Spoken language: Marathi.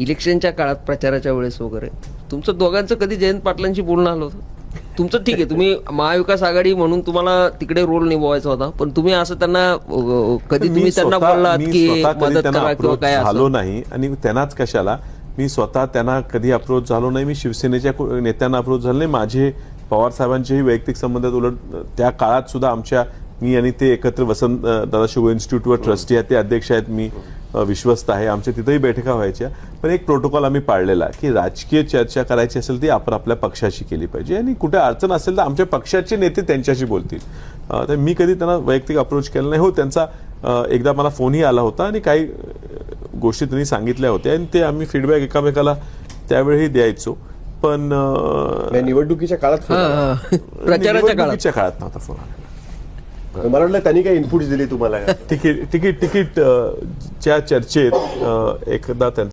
इलेक्शनच्या काळात प्रचाराच्या वेळेस वगैरे तुमचं दोघांचं कधी जयंत पाटलांशी बोलणं आलं होतं तुमचं ठीक आहे तुम्ही महाविकास आघाडी म्हणून तुम्हाला तिकडे रोल निभवायचा होता पण तुम्ही असं त्यांना कधी तुम्ही त्यांना बोललात मी की मदत करा किंवा काय झालो असं नाही आणि त्यांनाच कशाला मी स्वतः त्यांना कधी अप्रोच झालो नाही मी शिवसेनेच्या नेत्यांना अप्रोच झालो नाही माझे पवार साहेबांचेही वैयक्तिक संबंध आहेत. उलट त्या काळात सुद्धा आमच्या मी आणि ते एकत्र वसंत अ, दादाशिव इन्स्टिट्यूटवर ट्रस्टी आहेत ते अध्यक्ष आहेत मी विश्वस्त आहे. आमच्या तिथेही बैठका व्हायच्या. पण एक प्रोटोकॉल आम्ही पाळलेला की राजकीय चर्चा करायची असेल ती आपण आपल्या पक्षाशी केली पाहिजे. आणि कुठे अडचण असेल तर आमच्या पक्षाचे नेते त्यांच्याशी बोलतील. अ, तर मी कधी त्यांना वैयक्तिक अप्रोच केला नाही. हो त्यांचा एकदा मला फोनही आला होता आणि काही गोष्टी त्यांनी सांगितल्या होत्या आणि ते आम्ही फीडबॅक एकामेकाला त्यावेळी द्यायचो. पण निवडणुकीच्या काळात. प्रचाराच्या काळात नव्हता फोन आला. मला वाटलं त्यांनी काही इनपुट्स दिली तुम्हाला. तिकीट तिकीट तिकीट च्या चर्चेत एकदा त्यांचा